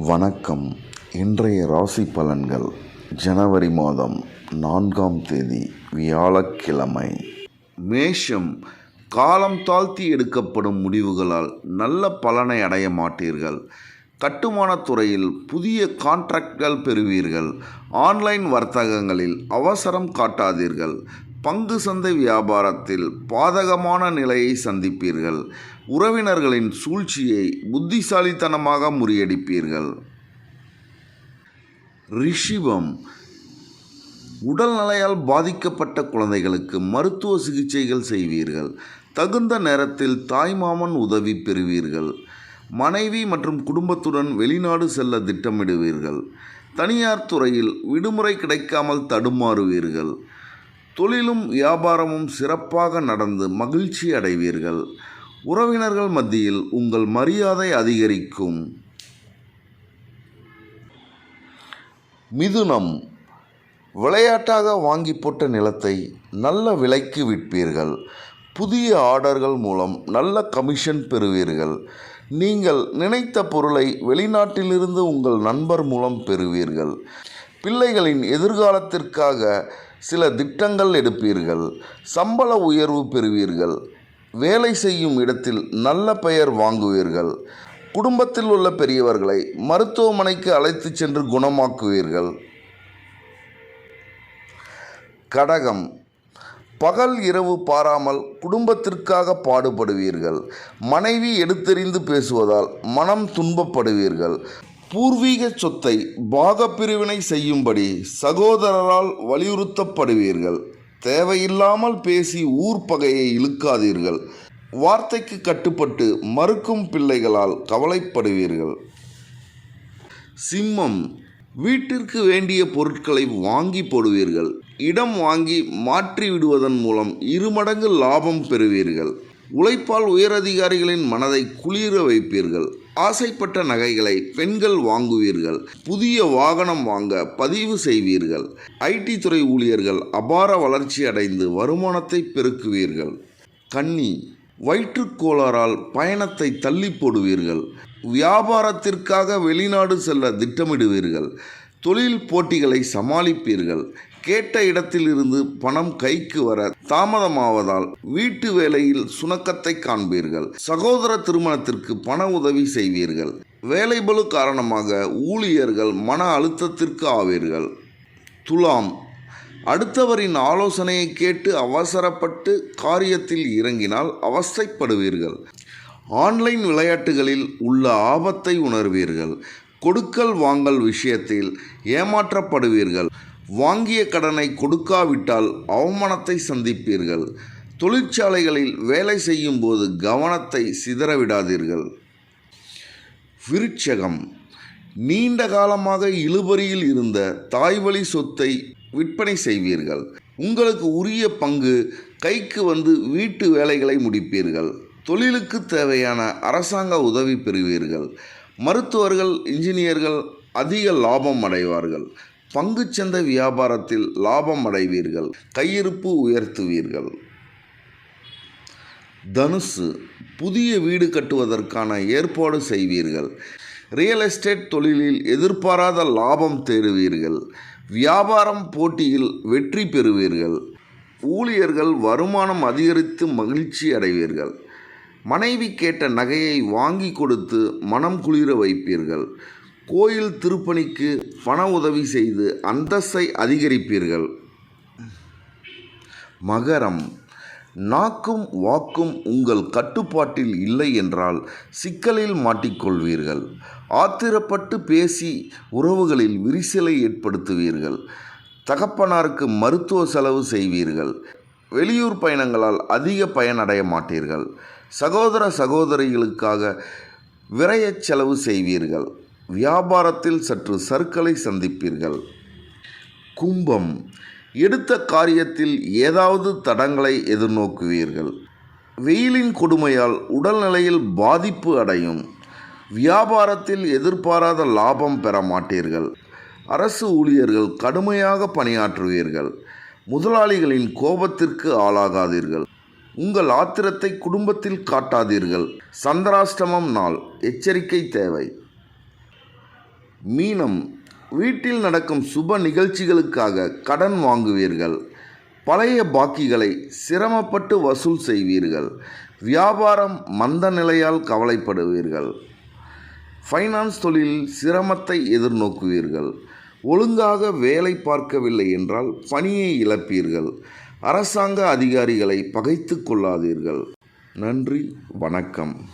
வணக்கம். இன்றைய ராசி பலன்கள். ஜனவரி மாதம் நான்காம் தேதி வியாழக்கிழமை. மேஷம் காலம் தாழ்த்தி எடுக்கப்படும் முடிவுகளால் நல்ல பலனை அடைய மாட்டீர்கள். கட்டுமானத் துறையில் புதிய கான்ட்ராக்ட்கள் பெறுவீர்கள். ஆன்லைன் வர்த்தகங்களில் அவசரம் காட்டாதீர்கள். பங்கு சந்தை வியாபாரத்தில் பாதகமான நிலையை சந்திப்பீர்கள். உறவினர்களின் சூழ்ச்சியை புத்திசாலித்தனமாக முறியடிப்பீர்கள். ரிஷிபம் உடல்நலையால் பாதிக்கப்பட்ட குழந்தைகளுக்கு மருத்துவ சிகிச்சைகள் செய்வீர்கள். தகுந்த நேரத்தில் தாய்மாமன் உதவி பெறுவீர்கள். மனைவி மற்றும் குடும்பத்துடன் வெளிநாடு செல்ல திட்டமிடுவீர்கள். தனியார் துறையில் விடுமுறை கிடைக்காமல் தடுமாறுவீர்கள். தொழிலும் வியாபாரமும் சிறப்பாக நடந்து மகிழ்ச்சி அடைவீர்கள். உறவினர்கள் மத்தியில் உங்கள் மரியாதை அதிகரிக்கும். மிதுனம். விளையாட்டாக வாங்கி போட்ட நிலத்தை நல்ல விலைக்கு விற்பீர்கள். புதிய ஆர்டர்கள் மூலம் நல்ல கமிஷன் பெறுவீர்கள். நீங்கள் நினைத்த பொருளை வெளிநாட்டிலிருந்து உங்கள் நண்பர் மூலம் பெறுவீர்கள். பிள்ளைகளின் எதிர்காலத்திற்காக சில திட்டங்கள் எடுப்பீர்கள் சம்பள உயர்வு பெறுவீர்கள் வேலை செய்யும் இடத்தில் நல்ல பெயர் வாங்குவீர்கள் குடும்பத்தில் உள்ள பெரியவர்களை மருத்துவமனைக்கு அழைத்து சென்று குணமாக்குவீர்கள். கடகம் பகல் இரவு பாராமல் குடும்பத்திற்காக பாடுபடுவீர்கள் மனைவி எடுத்தெறிந்து பேசுவதால் மனம் துன்பப்படுவீர்கள் பூர்வீக சொத்தை பாகப்பிரிவினை செய்யும்படி சகோதரரால் வலியுறுத்தப்படுவீர்கள். தேவையில்லாமல் பேசி ஊர் பகையை இழுக்காதீர்கள். வார்த்தைக்கு கட்டுப்பட்டு மறுக்கும் பிள்ளைகளால் கவலைப்படுவீர்கள். சிம்மம் வீட்டிற்கு வேண்டிய பொருட்களை வாங்கி போடுவீர்கள். இடம் வாங்கி மாற்றி விடுவதன் மூலம் இருமடங்கு லாபம் பெறுவீர்கள். உழைப்பால் உயரதிகாரிகளின் மனதை குளிர வைப்பீர்கள். ஆசைப்பட்ட நகைகளை பெண்கள் வாங்குவீர்கள் புதிய வாகனம் வாங்க பதிவு செய்வீர்கள் ஐடி துறை ஊழியர்கள் அபார வளர்ச்சி அடைந்து வருமானத்தை பெருக்குவீர்கள் கன்னி வயிற்றுக்கோளாறால் பயணத்தை தள்ளி போடுவீர்கள் வியாபாரத்திற்காக வெளிநாடு செல்ல திட்டமிடுவீர்கள் தொழில் போட்டிகளை சமாளிப்பீர்கள். கேட்ட இடத்திலிருந்து பணம் கைக்கு வர தாமதமாவதால் வீட்டு வேலையில் சுணக்கத்தை காண்பீர்கள். சகோதர திருமணத்திற்கு பண உதவி செய்வீர்கள். வேலைபளு காரணமாக ஊழியர்கள் மன அழுத்தத்திற்கு ஆவீர்கள். துலாம் அடுத்தவரின் ஆலோசனையை கேட்டு அவசரப்பட்டு காரியத்தில் இறங்கினால் அவஸ்தைப்படுவீர்கள். ஆன்லைன் விளையாட்டுகளில் உள்ள ஆபத்தை உணர்வீர்கள். கொடுக்கல் வாங்கல் விஷயத்தில் ஏமாற்றப்படுவீர்கள். வாங்கிய கடனை கொடுக்காவிட்டால் அவமானத்தை சந்திப்பீர்கள். தொழிற்சாலைகளில் வேலை செய்யும் போது கவனத்தை சிதறவிடாதீர்கள். விருட்சகம். நீண்ட காலமாக இழுபறியில் இருந்த தாய்வழி சொத்தை விற்பனை செய்வீர்கள். உங்களுக்கு உரிய பங்கு கைக்கு வந்து வீட்டு வேலைகளை முடிப்பீர்கள். தொழிலுக்கு தேவையான அரசாங்க உதவி பெறுவீர்கள். மருத்துவர்கள் இன்ஜினியர்கள் அதிக லாபம் அடைவார்கள். பங்குச்சந்தை வியாபாரத்தில் லாபம் அடைவீர்கள். கையிருப்பு உயர்த்துவீர்கள். தனுசு புதிய வீடு கட்டுவதற்கான ஏற்பாடு செய்வீர்கள். ரியல் எஸ்டேட் தொழிலில் எதிர்பாராத லாபம் தேடுவீர்கள். வியாபாரம் போட்டியில் வெற்றி பெறுவீர்கள். ஊழியர்கள் வருமானம் அதிகரித்து மகிழ்ச்சி அடைவீர்கள். மனைவி கேட்ட நகையை வாங்கி கொடுத்து மனம் குளிர வைப்பீர்கள். கோயில் திருப்பணிக்கு பண உதவி செய்து அந்தஸ்தை அதிகரிப்பீர்கள். மகரம். நாக்கும் வாக்கும் உங்கள் கட்டுப்பாட்டில் இல்லை என்றால் சிக்கலில் மாட்டிக்கொள்வீர்கள். ஆத்திரப்பட்டு பேசி உறவுகளில் விரிசலை ஏற்படுத்துவீர்கள். தகப்பனாருக்கு மருத்துவ செலவு செய்வீர்கள். வெளியூர் பயணங்களால் அதிக பயனடைய மாட்டீர்கள். சகோதர சகோதரிகளுக்காக விரையச் செலவு செய்வீர்கள். வியாபாரத்தில் சற்று சர்க்கலை சந்திப்பீர்கள். கும்பம். எடுத்த காரியத்தில் ஏதாவது தடங்களை எதிர்நோக்குவீர்கள். வெயிலின் கொடுமையால் உடல்நிலையில் பாதிப்பு அடையும். வியாபாரத்தில் எதிர்பாராத லாபம் பெற மாட்டீர்கள். அரசு ஊழியர்கள் கடுமையாக பணியாற்றுவீர்கள். முதலாளிகளின் கோபத்திற்கு ஆளாகாதீர்கள். உங்கள் ஆத்திரத்தை குடும்பத்தில் காட்டாதீர்கள். சந்திராஷ்டமம் நாள். எச்சரிக்கை தேவை. மீனம். வீட்டில் நடக்கும் சுப நிகழ்ச்சிகளுக்காக கடன் வாங்குவீர்கள். பழைய பாக்கிகளை சிரமப்பட்டு வசூல் செய்வீர்கள். வியாபாரம் மந்த நிலையால் கவலைப்படுவீர்கள். ஃபைனான்ஸ் தொழிலில் சிரமத்தை எதிர்நோக்குவீர்கள். ஒழுங்காக வேலை பார்க்கவில்லை என்றால் பணியை இழப்பீர்கள். அரசாங்க அதிகாரிகளை பகைத்து கொள்ளாதீர்கள். நன்றி வணக்கம்.